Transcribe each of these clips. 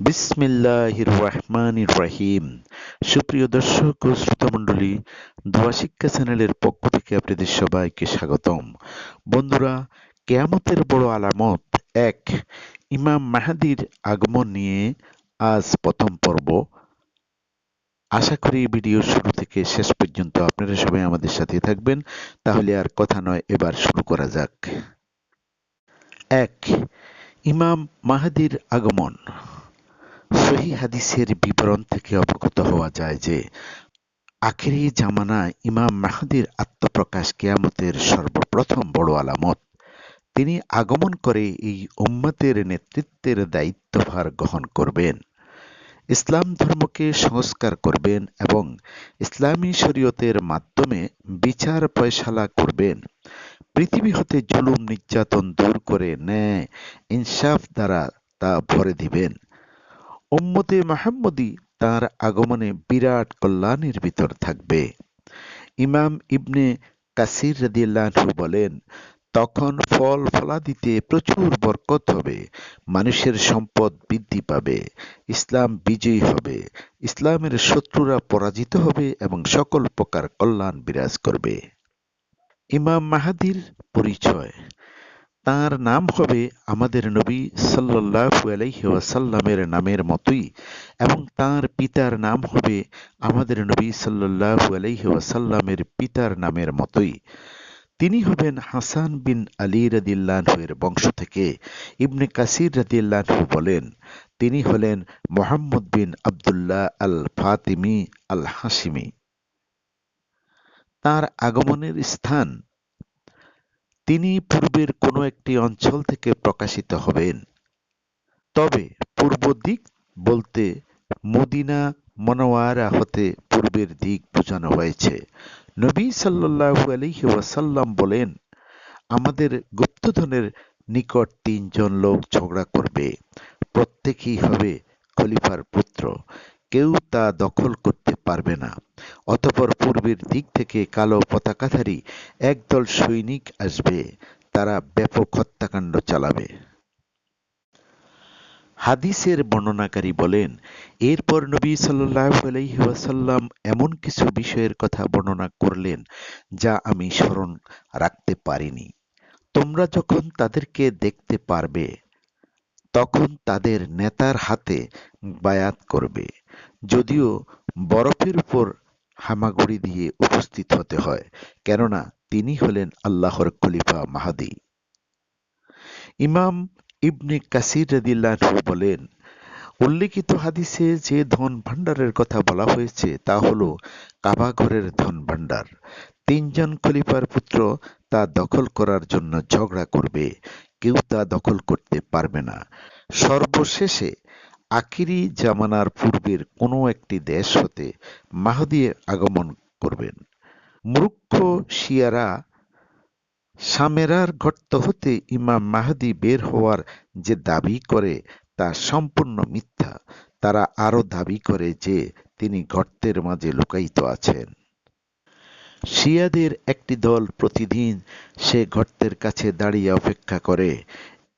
বিসমিল্লাহির রহমানির রহিম সুপ্রিয় দর্শক ও শ্রোতামণ্ডলী, দোয়া শিক্ষা চ্যানেলের পক্ষ থেকে আপনাদের সবাইকে স্বাগতম। বন্ধুরা, কেয়ামতের বড় আলামত এক। ইমাম মাহাদির আগমন নিয়ে আজ প্রথম পর্ব। আশা করি ভিডিও শুরু থেকে শেষ পর্যন্ত আপনারা সবাই আমাদের সাথে থাকবেন। তাহলে আর কথা নয়, এবার শুরু করা যাক। এক, ইমাম মাহাদির আগমন। সহি হাদিসের বিবরণ থেকে অবগত হওয়া যায় যে, আখেরি জামানায় ইমাম মাহাদির আত্মপ্রকাশ কেয়ামতের সর্বপ্রথম বড় আলামত। তিনি আগমন করে এই উম্মতের নেতৃত্বের দায়িত্বভার গ্রহণ করবেন। ইসলাম ধর্মকে সংস্কার করবেন এবং ইসলামী শরীয়তের মাধ্যমে বিচার পয়সালা করবেন। পৃথিবী হতে জুলুম, নির্যাতন দূর করে ন্যায়, ইনসাফ দ্বারা তা ভরে দিবেন। উম্মতে মাহমুদি তার আগমনে বিরাট কল্যাণের ভিতর থাকবে। ইমাম ইবনে কাসির রাদিয়াল্লাহু বলেন, তখন ফল ফলাদিতে প্রচুর বরকত হবে, মানুষের সম্পদ বৃদ্ধি পাবে, ইসলাম বিজয়ী হবে, ইসলামের শত্রুরা পরাজিত হবে এবং সকল প্রকার কল্যাণ বিরাজ করবে। ইমাম মাহাদির পরিচয়। তার নাম হবে আমাদের নবী আলাইহি ওয়াসাল্লামের নামের মতোই এবং তার পিতার নাম হবে আমাদের নবী আলাইহি ওয়াসাল্লামের পিতার নামের মতোই। তিনি হবেন হাসান বিন আলী রাদিল্লাহের বংশ থেকে ইবনে কাসির রাদিল্লাহু বলেন, তিনি হলেন মোহাম্মদ বিন আবদুল্লাহ আল ফাতিমি আল হাসিমি তার আগমনের স্থান তিনি পূর্বের কোনো একটি অঞ্চল থেকে প্রকাশিত হবেন। তবে পূর্ব দিক বলতে মদিনা মনোয়ারা হতে পূর্বের দিক বোঝানো হয়েছে। নবী সাল্লাল্লাহু আলাইহি ওয়াসাল্লাম বলেন, আমাদের গুপ্তধনের নিকট তিনজন লোক ঝগড়া করবে। প্রত্যেকেই হবে খলিফার পুত্র। কেউ তা দখল করতে পারবে না। অতপর পূর্বের দিক থেকে কালো পতাকাধারী একদল সৈনিক আসবে। তারা ব্যাপক হত্যাকাণ্ড চালাবে। হাদিসের বর্ণনাকারী বলেন, এরপর নবী আলাইহি এমন কিছু বিষয়ের কথা বর্ণনা করলেন যা আমি স্মরণ রাখতে পারিনি। তোমরা যখন তাদেরকে দেখতে পারবে, তখন তাদের নেতার হাতে বায়াত করবে। যদিও বরফের উপর হামাগুড়ি দিয়ে উপস্থিত হতে হয়, কেননা তিনি হলেন আল্লাহর খলিফা মাহাদি। ইমাম ইবনে কাসির রাদিল্লাহু বলেন, উল্লেখিত হাদিসে যে ধন ভাণ্ডারের কথা বলা হয়েছে তা হল কাবাঘরের ধন ভাণ্ডার। তিনজন খলিফার পুত্র তা দখল করার জন্য ঝগড়া করবে, কেউ তা দখল করতে পারবে না। সর্বশেষে আকিরি জামানার পূর্বের কোনো একটি দেশ হতে মাহদি আগমন করবেন। মূর্খ শিয়ারা সামেরার গর্ত হতে ইমাম মাহাদি বের হওয়ার যে দাবি করে, তা সম্পূর্ণ মিথ্যা। তারা আরও দাবি করে যে তিনি গর্তের মাঝে লুকায়িত আছেন। শিয়াদের একটি দল প্রতিদিন সে গর্তের কাছে দাঁড়িয়ে অপেক্ষা করে।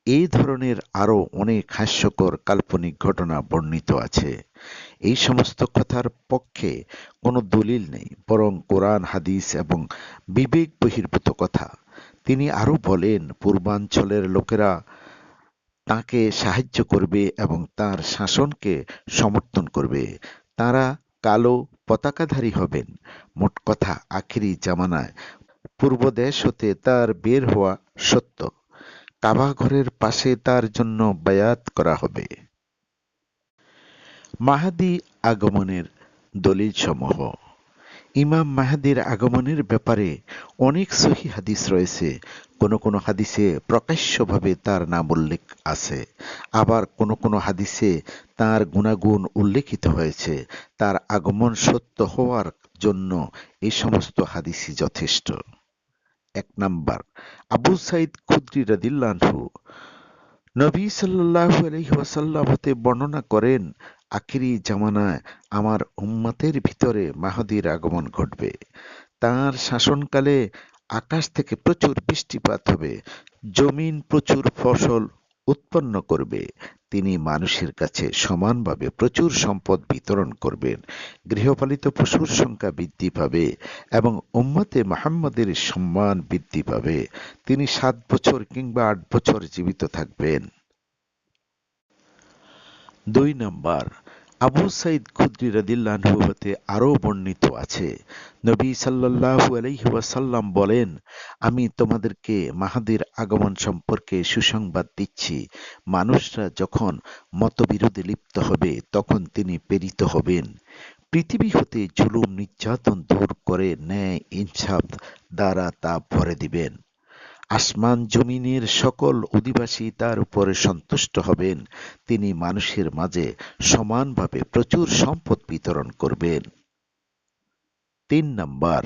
এই ধরনের আরও অনেক হাস্যকর কাল্পনিক ঘটনা বর্ণিত আছে। এই সমস্ত কথার পক্ষে কোনো দলিল নেই, বরং কোরআন, হাদিস এবং বিবেক বহির্ভূত কথা। তিনি আরও বলেন, পূর্বাঞ্চলের লোকেরা তাকে সাহায্য করবে এবং তার শাসনকে সমর্থন করবে। তারা কালো পতাকাধারী হবেন। মোট কথা, আখিরি জামানায় পূর্ব দেশ হতে তার বের হওয়া সত্য। কাবা ঘরের পাশে তার জন্য বায়াত করা হবে। মাহাদি আগমনের দলিল সমূহ ইমাম মাহাদির আগমনের ব্যাপারে অনেক সহি হাদিস রয়েছে। কোনো কোনো হাদিসে প্রকাশ্যভাবে তার নাম উল্লেখ আছে। আবার কোনো কোনো হাদিসে তার গুণাগুণ উল্লেখিত হয়েছে। তার আগমন সত্য হওয়ার জন্য এই সমস্ত হাদিসই যথেষ্ট। এক নাম্বার। আবু সাইদ খুদ্রি রাদিল্লাহু নবী সাল্লাল্লাহু আলাইহি ওয়াসাল্লাম হতে বর্ণনা করেন, আখিরি জামানায় আমার উম্মতের ভিতরে মাহাদির আগমন ঘটবে। তার শাসনকালে আকাশ থেকে প্রচুর বৃষ্টিপাত হবে, জমিন প্রচুর ফসল উৎপন্ন করবে তিনি মানুষের কাছে সমানভাবে প্রচুর সম্পদ বিতরণ করবেন। গৃহপালিত পশুর সংখ্যা বৃদ্ধি পাবে এবং উম্মতে মাহমদের সম্মান বৃদ্ধি পাবে। তিনি সাত বছর কিংবা আট বছর জীবিত থাকবেন। দুই নম্বর আবু সাইদ খুদ্রি রাদিল্লাহু হতে আরও বর্ণিত আছে। নবী সাল্লাল্লাহু আলাইহি ওয়াসাল্লাম বলেন, আমি তোমাদেরকে মাহাদির আগমন সম্পর্কে সুসংবাদ দিচ্ছি। মানুষরা যখন মতবিরোধে লিপ্ত হবে, তখন তিনি প্রেরিত হবেন। পৃথিবী হতে জুলুম, নির্যাতন দূর করে ন্যায় ইনসাফ দ্বারা তা ভরে দিবেন। আসমান জমিনের সকল অধিবাসী তার উপরে সন্তুষ্ট হবেন। তিনি মানুষের মাঝে সমানভাবে প্রচুর সম্পদ বিতরণ করবেন। তিন নম্বর,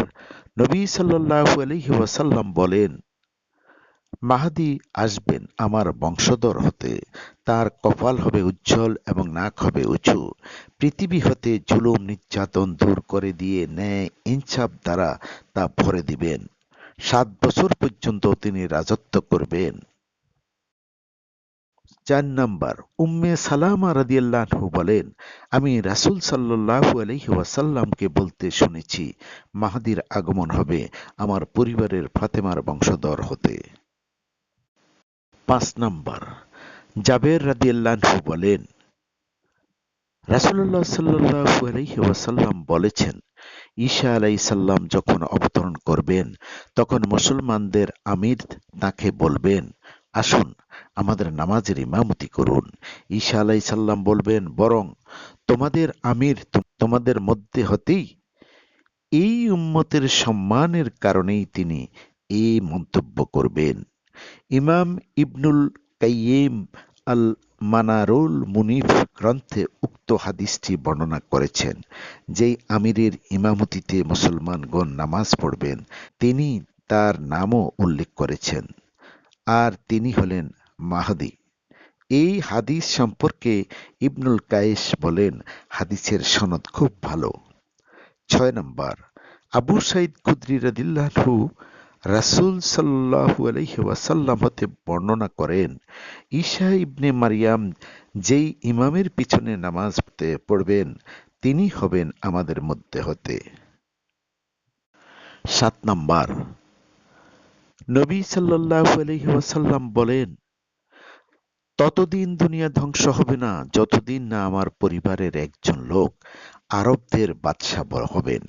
নবী সাল্লাল্লাহু আলাইহি ওয়াসাল্লাম বলেন, মাহাদি আসবেন আমার বংশধর হতে। তার কপাল হবে উজ্জ্বল এবং নাক হবে উঁচু। পৃথিবী হতে জুলুম, নির্যাতন দূর করে দিয়ে ন্যায় ইনসাফ দ্বারা তা ভরে দিবেন। সাত বছর পর্যন্ত তিনি রাজত্ব করবেন। চার নাম্বার, উম্মে সালামা রাদিয়াল্লাহু বলেন, আমি রাসূল সাল্লাল্লাহু আলাইহি ওয়াসাল্লামকে বলতে শুনেছি, মাহাদির আগমন হবে আমার পরিবারের ফাতেমার বংশধর হতে। পাঁচ নাম্বার, জাবের রাদিয়াল্লাহু বলেন, রাসূলুল্লাহ সাল্লাল্লাহু আলাইহি ওয়াসাল্লাম বলেছেন ঈসা আলাইসাল্লাম যখন অবতরণ করবেন, তখন মুসলমানদের আমির তাকে বলবেন, আসুন, আমাদের নামাজের ইমামতি করুন। ঈসা আলাইসাল্লাম বলবেন, বরং তোমাদের আমির তোমাদের মধ্যে হতেই এই উম্মতের সম্মানের কারণেই তিনি এই মন্তব্য করবেন। ইমাম ইবনুল কাইয়িম আল মানারুল মুনিফ গ্রন্থে উক্ত হাদিসটি বর্ণনা করেছেন, যেই আমিরের ইমামতিতে মুসলমানগণ নামাজ পড়বেন, তিনি তার নামও উল্লেখ করেছেন। আর তিনি হলেন মাহাদি। এই হাদিস সম্পর্কে ইবনুল কায়েস বলেন, হাদিসের সনদ খুব ভালো। ছয় নম্বর, আবু সাইদ রাদিল্লাহু রাসুল সাল্লাহু আলহি ওয়াসাল্লাম হতে বর্ণনা করেন, ঈশা ইবনে মারিয়াম যেই ইমামের পিছনে নামাজ পড়বেন, তিনি হবেন আমাদের মধ্যে হতে। সাত নম্বর, নবী সাল্লাহু আলহি ওয়াসাল্লাম বলেন, ততদিন দুনিয়া ধ্বংস হবে না, যতদিন না আমার পরিবারের একজন লোক আরবদের বাদশাহ হবেন।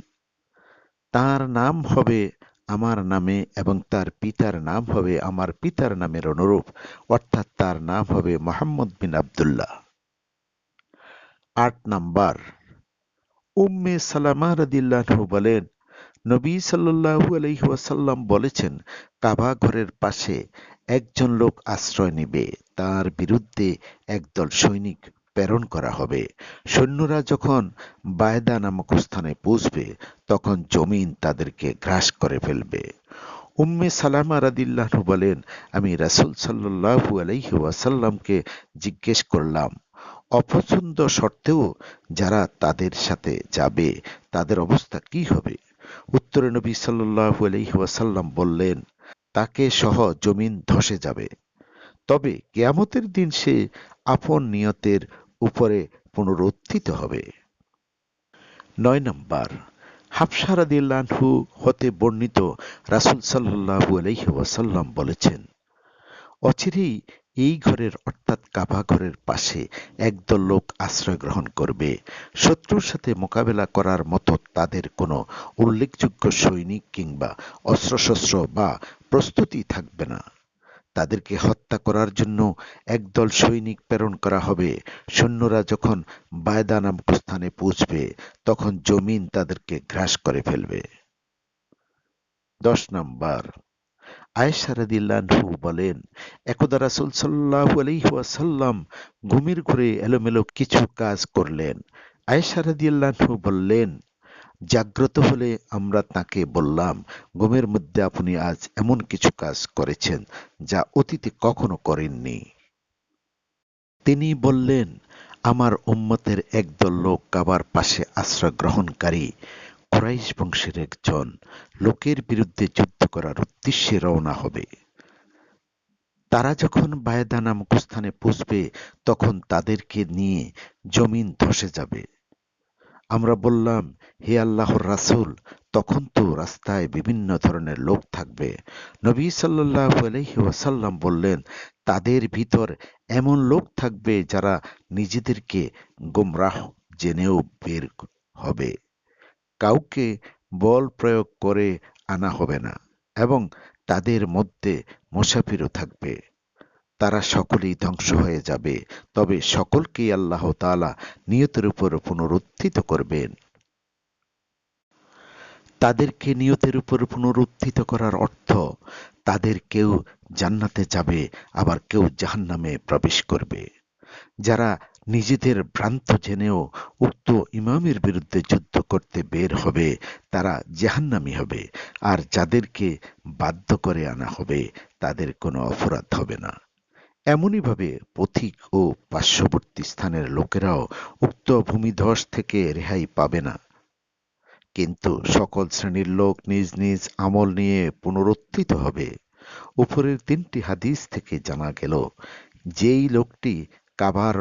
তার নাম হবে আমার নামে এবং তার পিতার নাম হবে আমার পিতার নামের অনুরূপ, অর্থাৎ তার নাম হবে মোহাম্মদ বিন আবদুল্লাহ। আট নাম্বার, উম্মে সালামা রাদিল্লাহু বলেন, নবী সাল্লাল্লাহু আলাইহি ওয়াসাল্লাম বলেছেন, কাবা ঘরের পাশে একজন লোক আশ্রয় নিবে, তার বিরুদ্ধে একদল সৈনিক। প্রেরণ করা হবে। সৈন্যরা যখন বায়দা নামক স্থানে পৌঁছবে, তখন জমিন তাদেরকে গ্রাস করে ফেলবে। উম্মে সালামা রাদিল্লাহ বলেন, আমি রাসুল সাল্লাহু আলাইহি ওয়াসাল্লামকে জিজ্ঞেস করলাম, অপছন্দ সত্ত্বেও যারা তাদের সাথে যাবে, তাদের অবস্থা কি হবে? উত্তরে নবী সাল্লাহু আলাইহি ওয়াসাল্লাম বললেন, তাকে সহ জমিন ধসে যাবে। তবে কেয়ামতের দিন সে আপন নিয়তের উপরে পুনরুত্থিত হবে। নয় নম্বর, হাফসা রাদিয়াল্লাহু হতে বর্ণিত রাসূল আলাইহি ওয়াসাল্লাম বলেছেন, অচিরেই এই ঘরের অর্থাৎ কাবা ঘরের পাশে একদল লোক আশ্রয় গ্রহণ করবে। শত্রুর সাথে মোকাবেলা করার মতো তাদের কোনো উল্লেখযোগ্য সৈনিক কিংবা অস্ত্রশস্ত্র বা প্রস্তুতি থাকবে না। তাদেরকে হত্যা করার জন্য একদল সৈনিক প্রেরণ করা হবে। সৈন্যরা যখন বায়দা নামক স্থানে পৌঁছবে, তখন জমিন তাদেরকে গ্রাস করে ফেলবে। দশ নম্বর, আয়েশা বলেন, একদা রাসূল সাল্লাল্লাহু আলাইহি ওয়াসাল্লাম ঘুমের ঘরে এলোমেলো কিছু কাজ করলেন। আয়েশা বললেন জাগ্রত হলে আমরা তাকে বললাম, ঘুমের মধ্যে আপনি আজ এমন কিছু কাজ করেছেন যা অতীতে কখনো করেননি। তিনি বললেন, আমার উম্মতের একদল লোক কাবার পাশে আশ্রয় গ্রহণকারী, কুরাইশ বংশের একজন, লোকের বিরুদ্ধে যুদ্ধ করার উদ্দেশ্যে রওনা হবে। তারা যখন বায়দা নামক স্থানে পৌঁছবে তখন তাদেরকে নিয়ে জমিন ধসে যাবে। আমরা বললাম, হে আল্লাহর রাসূল, তখন তো রাস্তায় বিভিন্ন ধরনের লোক থাকবে। নবী আলাইহি ওয়াসাল্লাম বললেন, তাদের ভিতর এমন লোক থাকবে যারা নিজেদেরকে গোমরাহ জেনেও বের হবে। কাউকে বল প্রয়োগ করে আনা হবে না এবং তাদের মধ্যে মুসাফিরও থাকবে। তারা সকলেই ধ্বংস হয়ে যাবে। তবে সকলকেই আল্লাহ তাআলা নিয়তের উপর পুনরুত্থিত করবেন। তাদেরকে নিয়তের উপর পুনরুত্থিত করার অর্থ, তাদের কেউ জান্নাতে যাবে, আবার কেউ জাহান্নামে প্রবেশ করবে। যারা নিজেদের ভ্রান্ত জেনেও উক্ত ইমামের বিরুদ্ধে যুদ্ধ করতে বের হবে, তারা জাহান্নামী হবে। আর যাদেরকে বাধ্য করে আনা হবে, তাদের কোনো অপরাধ হবে না। এমনিভাবে পথিক ও পার্শ্ববর্তী স্থানের লোকেরাও উক্ত ভূমিধস থেকে রেহাই পাবে না। কিন্তু সকল শ্রেণির লোক নিজ নিজ আমল নিয়ে পুনরুত্থিত হবে। উপরের তিনটি হাদিস থেকে জানা গেল, যেই লোকটি কাবার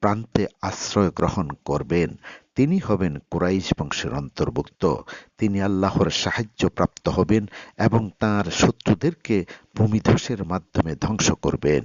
প্রান্তে আশ্রয় গ্রহণ করবেন, তিনি হবেন কুরাইশ বংশের অন্তর্ভুক্ত। তিনি আল্লাহর সাহায্য প্রাপ্ত হবেন এবং তার শত্রুদেরকে ভূমিধসের মাধ্যমে ধ্বংস করবেন।